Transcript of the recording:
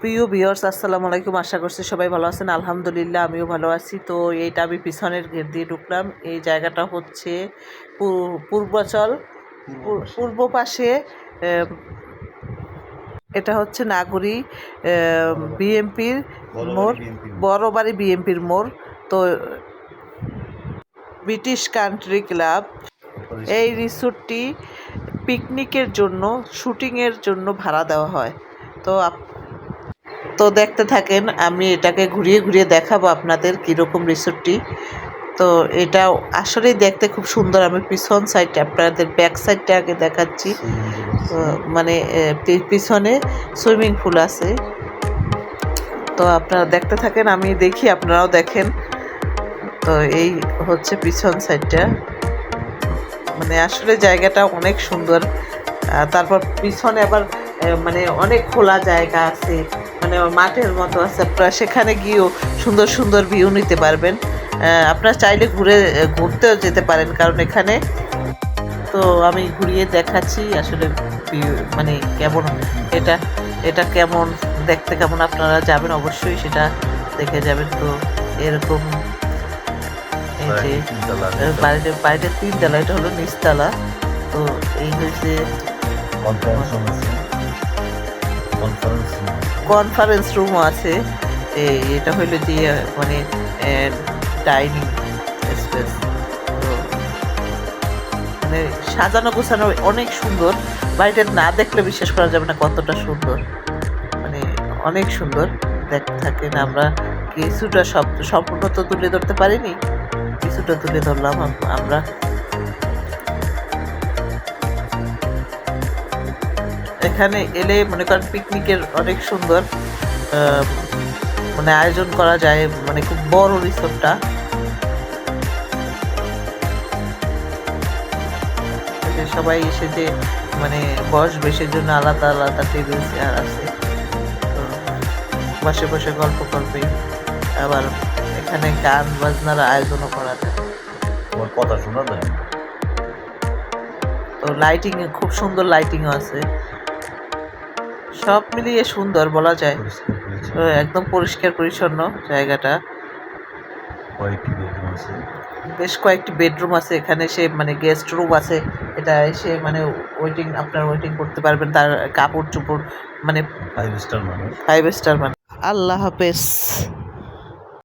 প্রিয় ভিউয়ার্স আসসালামু আলাইকুম। আশা করছি সবাই ভালো আছেন। আলহামদুলিল্লাহ আমিও ভালো আছি। তো এইটা আমি পিছনের গেট দিয়ে ঢুকলাম। এই জায়গাটা হচ্ছে পূ- পূর্বাচল পূর্ব পাশে। এটা হচ্ছে নাগরী বিএমপির মোড় বড়বাড়ি বিএমপির মোড়। তো ব্রিটিশ কান্ট্রি ক্লাব এই রিসোর্টটি পিকনিকের জন্য শুটিংয়ের জন্য ভাড়া দেওয়া হয়। তো তো দেখতে থাকেন আমি এটাকে ঘুরিয়ে ঘুরিয়ে দেখাবো আপনাদের কীরকম রিসোর্টটি। তো এটা আসলেই দেখতে খুব সুন্দর আমি পিছন সাইডটা আপনাদের ব্যাক সাইডটা আগে দেখাচ্ছি। মানে পিছনে সুইমিং পুল আছে। তো আপনারা দেখতে থাকেন আমি দেখি আপনারাও দেখেন। তো এই হচ্ছে পিছন সাইডটা। মানে আসলে জায়গাটা অনেক সুন্দর। তারপর পিছনে আবার মানে অনেক খোলা জায়গা আছে মানে মাঠের মতো আছে। আপনারা সেখানে গিয়েও সুন্দর সুন্দর ভিউ নিতে পারবেন। আপনারা চাইলে ঘুরে ঘুরতেও যেতে পারেন কারণ এখানে তো আমি ঘুরিয়ে দেখাচ্ছি আসলে মানে কেমন এটা এটা কেমন দেখতে কেমন আপনারা যাবেন অবশ্যই সেটা দেখে যাবেন। তো এরকম এই যে তিনতলা এটা হলো নিচতলা। তো এই হয়েছে কনফারেন্স রুমও আছে। এটা হইল যে মানে ডাইনিং স্পেস মানে সাজানো গোছানো অনেক সুন্দর। বাড়িটা না দেখলে বিশ্বাস করা যাবে না কতটা সুন্দর। মানে অনেক সুন্দর। দেখতে থাকেন আমরা, কিছুটা সব সম্পূর্ণ তো তুলে ধরতে পারিনি। কিছুটা তুলে ধরলাম আমরা। এখানে এলে মনে করেন পিকনিকের অনেক সুন্দর মানে আয়োজন করা যায় মানে খুব বড় রিসোর্টটা। সবাই এসে যে মানে বসবে সেজন্য আলাদা আলাদা টেবিল চেয়ার আছে। বসে বসে গল্প করবে। আবার এখানে গান বাজনার আয়োজনও করা যায়। তোমার কথা শোনা যায়? তো লাইটিং খুব সুন্দর লাইটিংও আছে। সব মিলিয়ে সুন্দর বলা যায়। একদম পরিষ্কার পরিচ্ছন্ন জায়গাটা। বেশ কয়েকটি বেডরুম আছে এখানে সে মানে গেস্ট রুম আছে। এটা এসে মানে ওয়েটিং আপনার ওয়েটিং করতে পারবেন। তার কাপড় চোপড় মানে ফাইভ স্টার মানে ফাইভ স্টার মানে আল্লাহ হাফেজ।